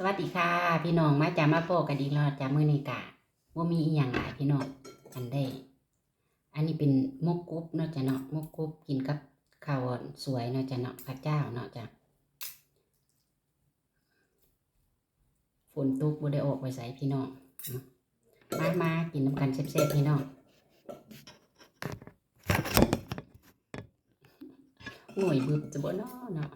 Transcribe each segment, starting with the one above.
สวัสดีค่ะ พี่น้องมาจามาโปกันอีกแล้วจามือนีกะว่ามีอีหยังหลายพี่น้องอันได้ อันนี้เป็นมกกุ๊บเนาะจ้ะเนาะมกกุ๊บกินกับข้าวสวยเนาะจ้ะเนาะข้าวเจ้าเนาะจ้ะฝนตกบ่ได้ออกไปใส่พี่น้องมามากินน้ำกันแซ่บๆพี่น้องโอ้ยบึบจะบ่เนาะเนาะ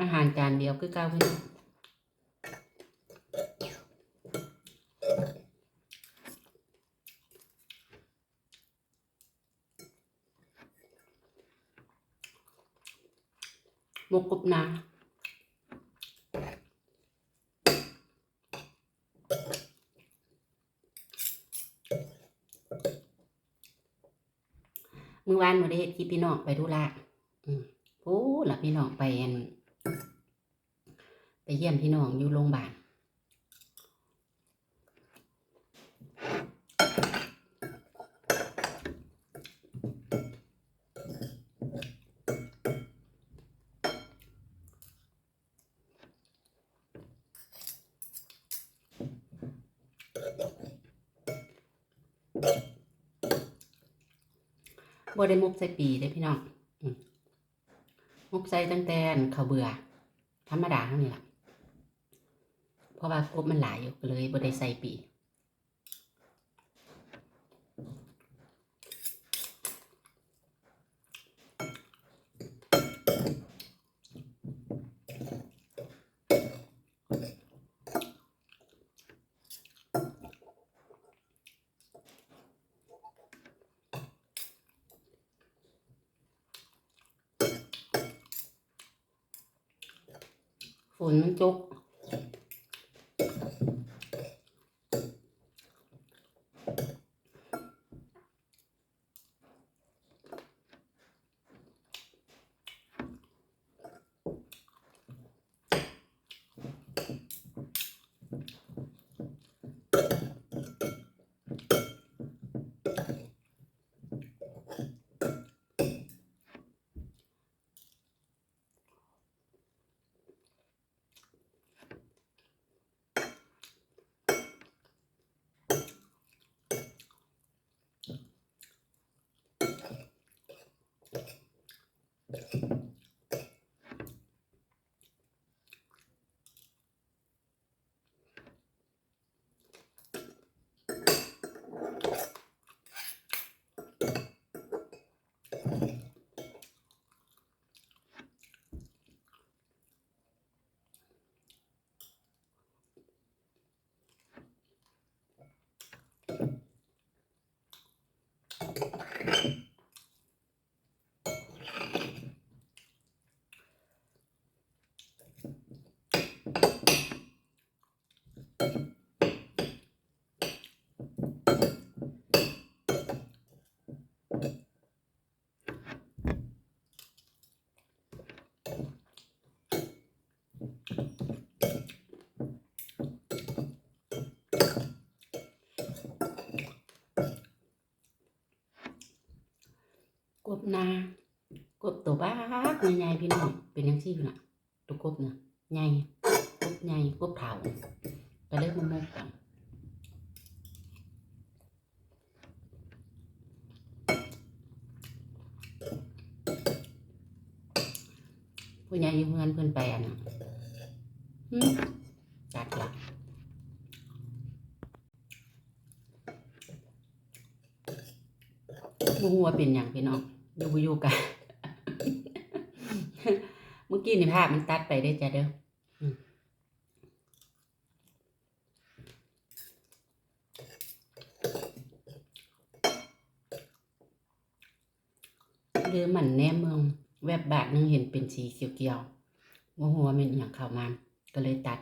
อาหารจานเดียว คือก้าพี่น้องหมกกบนาเมื่อวานมือได้เฮ็ดคลิปพี่น้องไปธุระอืมโอ้ล่ะพี่น้องไปอัน ไปเยี่ยมพี่น้องอยู่โรงพยาบาลบ่ได้มุกใส่ปีได้พี่น้องมุกใส่ตั้งแต่อันเขาเบื่อ ธรรมดาเท่านี้ล่ะ เพราะว่ากบมันหลายอยู่ก็เลยบ่ได้ใส่ปีฝนมันจุก ก นากบตัวบ้ากใหญ่ๆพี่น้องเป็นยังซี่อยู่น่ะตัวกบเนี่ยใหญ่กบใหญ่กบเถาก็เลยมันมกกันผู้ใหญ่อยู่เงินเพิ่อนไปอันน่ะจัดละบ่ฮู้ว่าเป็นหยังพี่น้อง อยู่บ่อยู่กัน เมื่อกี้นี่ภาพมันตัดไปได้อจ้ะเด้ออืมหรือมันแนมเมืองแวบบาทหนึงเห็นเป็นสีเขียวๆว่าหัวาเป็นอหย่างเข้ามาก็เลยตัด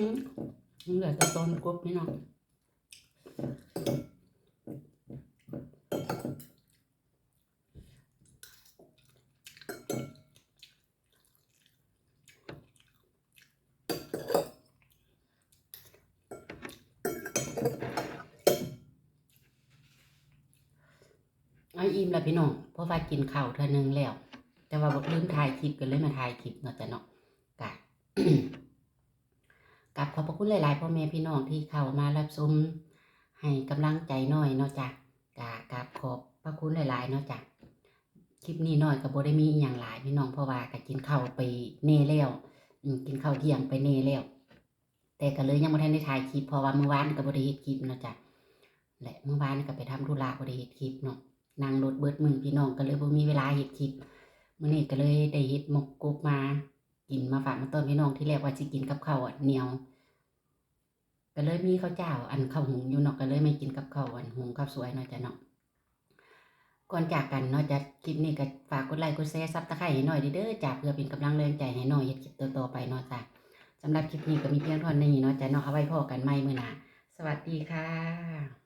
เหลือแต่ต้นกบพี่น้องเอาอิ่มแล้วพี่น้องเพราะว่ากินข้าวเท่านึงแล้ว แต่ว่าบอกลืมถ่ายคลิปกันเลยมาถ่ายคลิปเนาะจ้ะเนาะ กับขอบพระคุณหลาย ๆ พ่อแม่พี่น้องที่เข้ามารับชมให้กำลังใจหน่อยเนาะจ้ะกะกับขอบพระคุณหลาย ๆ เนาะจ้ะคลิปนี้น้อยกับโบได้มีอย่างหลายพี่น้องเพราะว่าก็กินข้าวไปเน่แล้วกินข้าวเที่ยงไปเน่แล้วแต่ก็เลยยังไม่ทันได้ถ่ายคลิปเพราะว่าเมื่อวานก็บ่ได้เฮ็ดคลิปเนาะจ้ะและเมื่อวานก็ไปทำธุระบ่ได้เฮ็ดคลิปเนาะนั่งรถเบิดมือพี่น้องก็เลยบ่มีเวลาเฮ็ดคลิปมื่อนี้ก็เลยได้เฮ็ดหมกกบมากินมาฝากมาต้นพี่น้องที่แรกว่าสิกินกับข้าวเหนียว ก็เลยมีข้าวเจ้า อันข้าวหุงอยู่เนาะก็เลยไม่กินกับข้าวอันหุงข้าวสวยเนาะจ้ะเนาะก่อนจากกันเนาะจะคลิปนี้ก็ฝากกดไลค์กดแชร์ซับตะไคร้ให้หน่อยเด้อจ้ะเพื่อเป็นกำลังแรงใจให้หน่อยเฮ็ดคลิปต่อๆไปเนาะจ้ะสำหรับคลิปนี้ก็มีเพียงเท่านี้เนาะจ้ะเนาะเอาไว้พอกันใหม่มื้อหน้าสวัสดีค่ะ